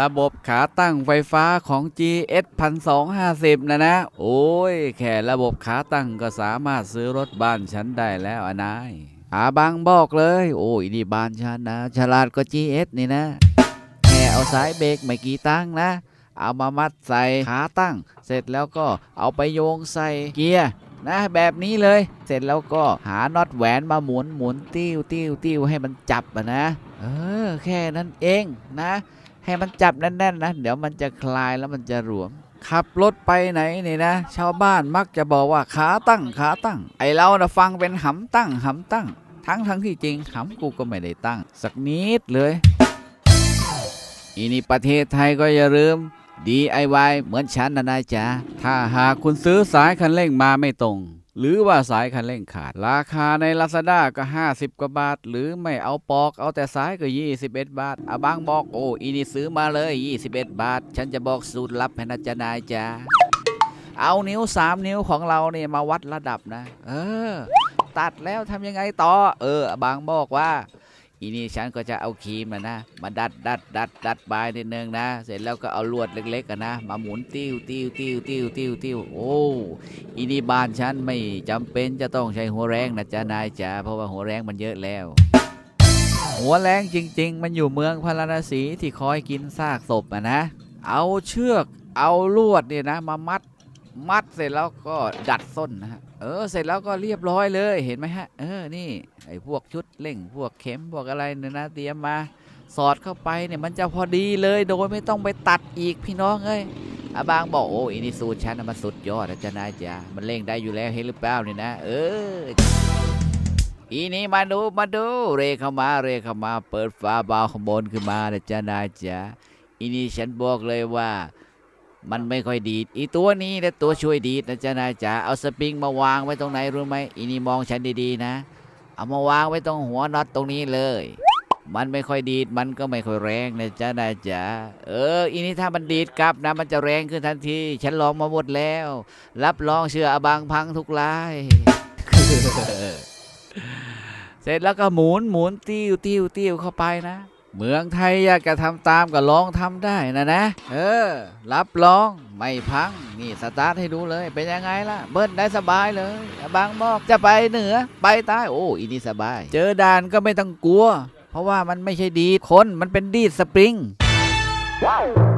ระบบขาตั้งไฟฟ้าของ GS 1250 นะนะ โอ้ย แค่ระบบขาตั้งก็สามารถซื้อรถบ้านฉันได้แล้วอนายอาบังบอกเลย โอ้ยนี่บ้านฉันนะ ฉลาดกว่า GS นี่นะ แค่เอาสายเบรกไม่กี่ตั้งนะ เอามามัดใส่ขาตั้ง เสร็จแล้วก็เอาไปโยงใส่เกียร์นะแบบนี้เลย เสร็จแล้วก็หาน็อตแหวนมาหมุนหมุนติ้วติ้วติ้วให้มันจับอะนะ เออ แค่นั้นเองนะ ให้มันจับแน่นๆนะเดี๋ยวมันจะคลายแล้วมันจะหลวม ขับรถไปไหนนี่นะ ชาวบ้านมักจะบอกว่าขาตั้งขาตั้ง ไอเรานะฟังเป็นหำตั้งหำตั้ง ทั้งทั้งที่จริงหำกูก็ไม่ได้ตั้ง สักนิดเลยอีนี่ประเทศไทยก็อย่าลืม DIY เหมือนฉันนะนายจ๋าถ้าหากคุณซื้อสายคันเร่งมาไม่ตรง หรือว่าสายคันเร่งขาด ราคาใน Lazada ก็ 50 กว่าบาท หรือไม่เอาปอกเอาแต่สายก็ 21 บาทอาบางบอกโอ้อีนี่ซื้อมาเลย 21 บาท ฉันจะบอกสูตรลับให้นะจ๊ะนายจ้าเอานิ้ว 3 นิ้วของเราเนี่ยมาวัดระดับนะ เออ ตัดแล้วทำยังไงต่อ เออบางบอกว่า อีนี่ฉันก็จะเอาครีมนะนะมาดัดดัดดัดดัดบายนิดนึงนะ เสร็จแล้วก็เอาลวดเล็กๆกันนะมาหมุนติ้วติ้วติ้วติ้วติ้วติ้วโอ้อีนี่บ้านฉันไม่จำเป็นจะต้องใช้หัวแรงนะจ๊ะนายจ๋าเพราะว่าหัวแรงมันเยอะแล้วหัวแรงจริง ๆ มันอยู่เมืองพาราณสีที่คอยกินซากศพอะนะ เอาเชือกเอาลวดเนี่ยนะ มามัด มัดเสร็จแล้วก็ดัดส้นนะฮะเออเสร็จแล้วก็เรียบร้อยเลยเห็นไหมฮะเออนี่ไอ้พวกชุดเล่งพวกเข็มพวกอะไรเนี่ยนะเตรียมมาสอดเข้าไปเนี่ยมันจะพอดีเลยโดยไม่ต้องไปตัดอีกพี่น้องเอ้ยอาบางบอกโอ้อินี่สูตรฉันน่ะมันสุดยอดนะจ๊ะนายจ๋ามันเล่งได้อยู่แล้วเห็นหรือเปล่าเนี่ยนะ เอออีนี่มาดูมาดู เรเข้ามาเรเข้ามา เปิดฝาบาวขบนขึ้นมานะจ๊ะนายจ๋าอีนี่ฉันบอกเลยว่า มันไม่ค่อยดีดอีตัวนี้นะตัวช่วยดีดนะจ๊ะนายจ๋าเอาสปริงมาวางไว้ตรงไหนรู้ไหมอีนี่มองฉันดีๆนะ เอามาวางไว้ตรงหัวน็อตตรงนี้เลย มันไม่ค่อยดีดมันก็ไม่ค่อยแรงนะจ๊ะนายจ๋าเอออีนี่ถ้ามันดีดกลับนะมันจะแรงขึ้นทันที ฉันลองมาหมดแล้ว รับรองเชื่ออบางพังทุกรายเสร็จแล้วก็หมุนหมุนติ้วติ้วติ้วเข้าไปนะ เมืองไทยอยากจะทำตามก็ลองทำได้นะนะ เออ รับรองไม่พัง นี่สตาร์ทให้ดูเลย เป็นยังไงล่ะ เบิ้ลได้สบายเลย บางบอกจะไปเหนือ ไปใต้โอ้อีนี่สบาย เจอด่านก็ไม่ต้องกลัว เพราะว่ามันไม่ใช่ดีดคนมันเป็นดีดสปริง Wow.